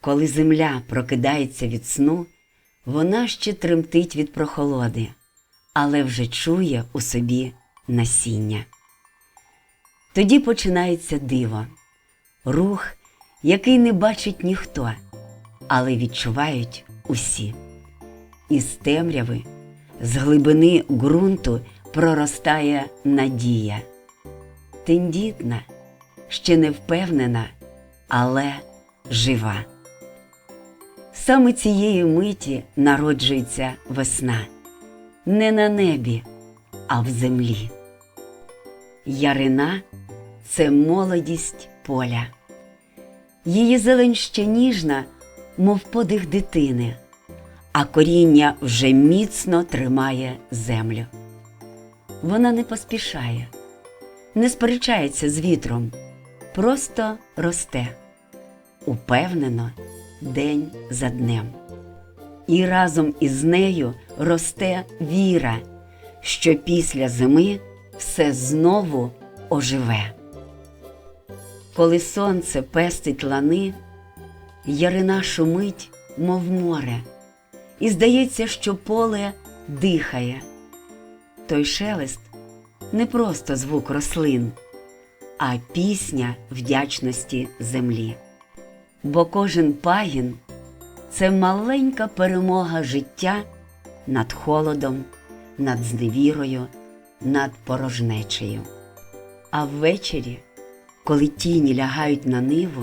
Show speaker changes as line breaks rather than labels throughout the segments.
Коли земля прокидається від сну, вона ще тремтить від прохолоди, але вже чує у собі насіння. Тоді починається диво, рух, який не бачить ніхто, але відчувають усі. Із темряви, з глибини ґрунту проростає надія. Тендітна, ще не впевнена, але жива. Саме цієї миті народжується весна не на небі, а в землі. Ярина це молодість поля. Її зелень ще ніжна, мов подих дитини, а коріння вже міцно тримає землю. Вона не поспішає, не сперечається з вітром, просто росте, упевнено день за днем. І разом із нею росте віра, що після зими все знову оживе. Коли сонце пестить лани, ярина шумить, мов море, і здається, що поле дихає. Той шелест не просто звук рослин, а пісня вдячності землі. Бо кожен пагін це маленька перемога життя над холодом, над зневірою, над порожнечею. А ввечері, коли тінілягають на ниву,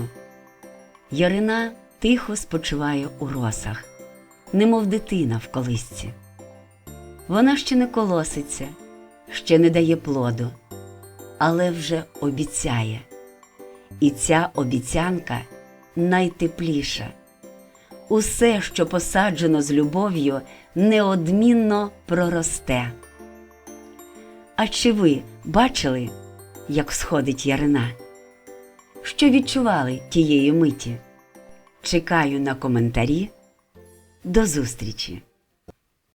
Ярина тихо спочиває у росах, немов дитина в колисці. Вона ще не колоситься, ще не дає плоду, але вже обіцяє. І ця обіцянка найтепліша. Усе, що посаджено з любов'ю, неодмінно проросте. А чи ви бачили, як сходить ярина? Що відчували тієї миті? Чекаю на коментарі. До зустрічі!